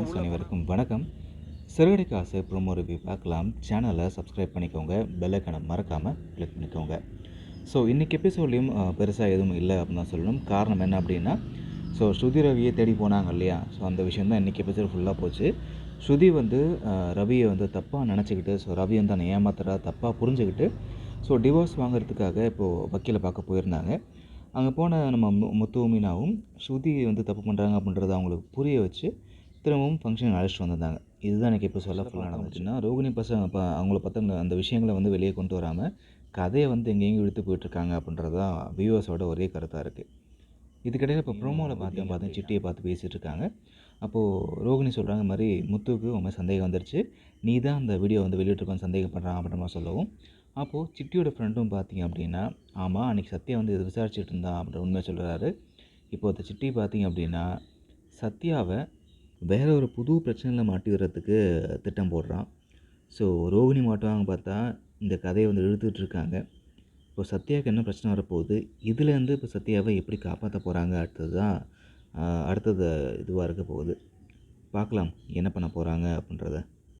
Friends அனைவருக்கும் வணக்கம். சிறுகடை காசு ப்ரோமோ ரிவ்யூ பார்க்கலாம் சேனலை சப்ஸ்கிரைப் பண்ணிக்கோங்க. பெல்லைக்கனை மறக்காமல் கிளிக் பண்ணிக்கோங்க. ஸோ இன்றைக்கி எபிசோட்லேயும் பெருசாக எதுவும் இல்லை அப்படின்னு தான் சொல்லணும். காரணம் என்ன அப்படின்னா ஸோ ஸ்ருதி ரவியை தேடி போனாங்க இல்லையா? ஸோ அந்த விஷயம் தான் இன்றைக்கி எபிசோட் ஃபுல்லாக போச்சு. ஸ்ருதி வந்து ரவியை வந்து தப்பாக நினச்சிக்கிட்டு ஸோ ரவி வந்து தன்னை ஏமாத்துறா தப்பாக புரிஞ்சுக்கிட்டு ஸோ டிவோர்ஸ் வாங்குறதுக்காக இப்போது வக்கீலை பார்க்க போயிருந்தாங்க. அங்கே போன நம்ம மு- முத்து மீனாவும் ஸ்ருதி வந்து தப்பு பண்ணுறாங்க அப்படின்றத அவங்களுக்கு புரிய வச்சு திரும்பவும் ஃபங்க்ஷன் அழைச்சிட்டு வந்திருந்தாங்க. இதுதான் எனக்கு இப்போ சொல்ல ஃபுல்லாக நடந்துச்சுன்னா ரோகிணி பசங்க இப்போ அவங்கள பற்றி அந்த விஷயங்களை வந்து வெளியே கொண்டு வராமல் கதையை வந்து எங்கெங்கேயும் இழுத்து போயிட்டுருக்காங்க அப்படின்றது தான் வியூவர்ஸோட ஒரே கருத்தாக இருக்குது இதுக்கிடையில் இப்போ ப்ரோமோவில் பார்த்தேன் பார்த்தேன் சிட்டியை பார்த்து பேசிகிட்டு இருக்காங்க. அப்போது ரோகிணி சொல்கிறாங்க மாதிரி முத்துவுக்கு உண்மை சந்தேகம் வந்துருச்சு. நீ தான் அந்த வீடியோ வந்து வெளியிட்டிருக்கோன்னு சந்தேகப்படுறான் அப்படின்ற மாதிரி சொல்லவும். அப்போது சிட்டியோட ஃப்ரெண்டும் பார்த்தீங்க அப்படின்னா ஆமாம் அன்றைக்கி சத்யா வந்து இது விசாரிச்சுட்டு இருந்தான் அப்படின்ற உண்மையை சொல்கிறாரு இப்போ அந்த சிட்டி பார்த்தீங்க அப்படின்னா சத்யாவை வேற ஒரு புது பிரச்சனையில் மாட்டி வர்றதுக்கு திட்டம் போடுறான். ஸோ ரோகிணி மாட்டுவாங்க பார்த்தா இந்த கதையை வந்து இழுத்துட்டு இருக்காங்க இப்போ சத்யாவுக்கு என்ன பிரச்சனை வரப்போகுது? இதுலேருந்து இப்போ சத்யாவை எப்படி காப்பாற்ற போகிறாங்க அடுத்தது தான் அடுத்தது இதுவாக இருக்க போகுது. பார்க்கலாம் என்ன பண்ண போகிறாங்க அப்படின்றத.